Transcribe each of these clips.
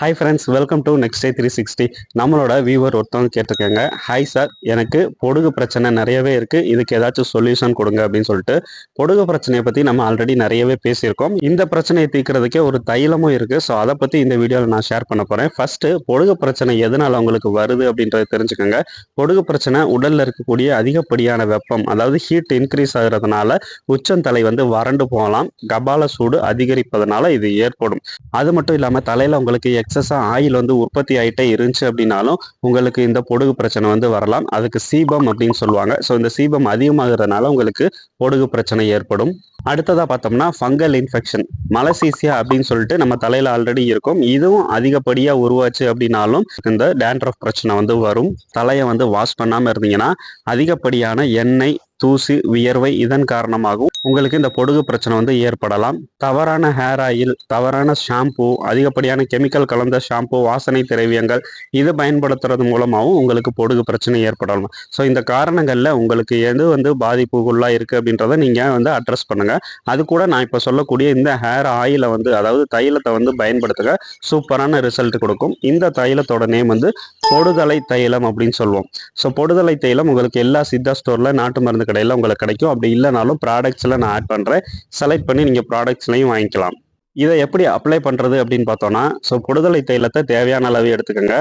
Hi friends welcome to next day three sixty நம்மளோட viewer ஒருத்தவங்க கேட்டிருக்காங்க. ஹாய் சார் எனக்கு பொடுகு பிரச்சனை நிறையவே இருக்குது இதுக்கு ஏதாச்சும் சொல்யூஷன் கொடுங்க அப்படின்னு சொல்லிட்டு பொடுகு பிரச்சனையை பற்றி நம்ம ஆல்ரெடி நிறையவே பேசியிருக்கோம். இந்த பிரச்சனையை தீர்க்கிறதுக்கே ஒரு தைலமும் இருக்குது ஸோ அதை பற்றி இந்த வீடியோவில் நான் ஷேர் பண்ண போகிறேன் ஃபஸ்ட்டு பொடுகு பிரச்சனை எதனால் உங்களுக்கு வருது அப்படின்றத தெரிஞ்சுக்கோங்க. பொடுகு பிரச்சனை உடலில் இருக்கக்கூடிய அதிகப்படியான வெப்பம் அதாவது ஹீட் இன்க்ரீஸ் ஆகிறதுனால உச்சந்தலை வந்து வறண்டு போகலாம். கபால சூடு அதிகரிப்பதனால இது ஏற்படும். அது மட்டும் இல்லாமல் தலையில் உங்களுக்கு எக்ஸஸாக ஆயில் வந்து உற்பத்தி ஆகிட்டே இருந்துச்சு அப்படின்னாலும் உங்களுக்கு இந்த பொடுகு பிரச்சனை வந்து வரலாம். அதுக்கு சீபம் அப்படின்னு சொல்லுவாங்க. ஸோ இந்த சீபம் அதிகமாகிறதுனால உங்களுக்கு பொடுகு பிரச்சனை ஏற்படும். அடுத்ததாக பார்த்தோம்னா ஃபங்கல் இன்ஃபெக்ஷன் மலசீசியா அப்படின்னு சொல்லிட்டு நம்ம தலையில் ஆல்ரெடி இருக்கும். இதுவும் அதிகப்படியாக உருவாச்சு அப்படின்னாலும் இந்த டேண்ட்ரஃப் பிரச்சனை வந்து வரும். தலையை வந்து வாஷ் பண்ணாமல் இருந்தீங்கன்னா அதிகப்படியான எண்ணெய் தூசி வியர்வை இதன் காரணமாகவும் உங்களுக்கு இந்த பொடுகு பிரச்சனை வந்து ஏற்படலாம். தவறான ஹேர் ஆயில் தவறான ஷாம்பு அதிகப்படியான கெமிக்கல் கலந்த ஷாம்பு வாசனை திரவியங்கள் இது பயன்படுத்துறது மூலமாகவும் உங்களுக்கு பொடுகு பிரச்சனை ஏற்படலாம். ஸோ இந்த காரணங்களில் உங்களுக்கு எது வந்து பாதிப்புக்குள்ளாக இருக்குது அப்படின்றத நீங்கள் வந்து அட்ரஸ் பண்ணுங்கள் அது கூட நான் இப்போ சொல்லக்கூடிய இந்த ஹேர் ஆயிலை வந்து அதாவது தைலத்தை வந்து பயன்படுத்துக சூப்பரான ரிசல்ட் கொடுக்கும். இந்த தைலத்தோட நேம் வந்து பொடுதலை தைலம் அப்படின்னு சொல்லுவோம். ஸோ பொடுதலை தைலம் உங்களுக்கு எல்லா சித்தா ஸ்டோரில் நாட்டு மருந்து கடையில் உங்களுக்கு கிடைக்கும். அப்படி இல்லைனாலும் ப்ராடக்ட்ஸில் நான் ஆட் பண்ணுறேன் செலக்ட் பண்ணி நீங்கள் ப்ராடக்ட்ஸ்லையும் வாங்கிக்கலாம். இதை எப்படி அப்ளை பண்ணுறது அப்படின்னு பார்த்தோன்னா ஸோ புடுதலை தைலத்தை தேவையான அளவு எடுத்துக்கோங்க.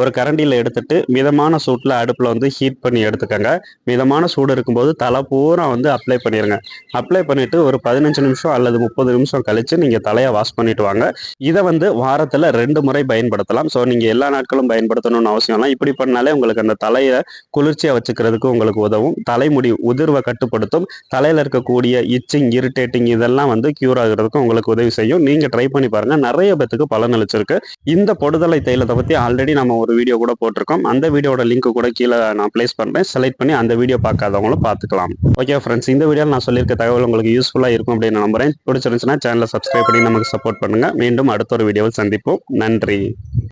ஒரு கரண்டியில் எடுத்துட்டு மிதமான சூட்டில் அடுப்பில் வந்து ஹீட் பண்ணி எடுத்துக்கோங்க. மிதமான சூடு இருக்கும்போது தலை பூரா வந்து அப்ளை பண்ணிடுங்க அப்ளை பண்ணிவிட்டு ஒரு பதினஞ்சு நிமிஷம் அல்லது முப்பது நிமிஷம் கழித்து நீங்கள் தலையை வாஷ் பண்ணிட்டு வாங்க. இதை வந்து வாரத்தில் ரெண்டு முறை பயன்படுத்தலாம். ஸோ நீங்கள் எல்லா நாட்களும் பயன்படுத்தணும்னு அவசியம் இல்லை. இப்படி பண்ணாலே உங்களுக்கு அந்த தலையை குளிர்ச்சியாக வச்சுக்கிறதுக்கு உங்களுக்கு உதவும். தலைமுடி உதிர்வை கட்டுப்படுத்தும். தலையில் இருக்கக்கூடிய இச்சிங் இரிட்டேட்டிங் இதெல்லாம் வந்து க்யூர் ஆகுறதுக்கும் உங்களுக்கு உதவி செய்யும். நீங்கள் ட்ரை பண்ணி பாருங்கள் நிறைய பேத்துக்கு பலன் அளிச்சிருக்கு. இந்த பொடுதலை தைலத்தை பற்றி ஆல்ரெடி நம்ம ஒரு வீடியோ கூட போட்டிருக்கோம். அந்த வீடியோட லிங்க் கூட கீழே நான் பிளேஸ் பண்ணுறேன் செலக்ட் பண்ணி அந்த வீடியோ பார்க்காதவங்களும் பார்த்துக்கலாம். ஓகே ஃப்ரெண்ட்ஸ் இந்த வீடியோவில் நான் சொல்லியிருக்க தகவல் உங்களுக்கு யூஸ்ஃபுல்லாக இருக்கும் அப்படின்னு நம்புறேன். பிடிச்சிருந்துச்சுன்னா சேனலை சப்ஸ்கிரைப் பண்ணி நமக்கு சப்போர்ட் பண்ணுங்கள் மீண்டும் அடுத்த ஒரு வீடியோவில் சந்திப்போம். நன்றி.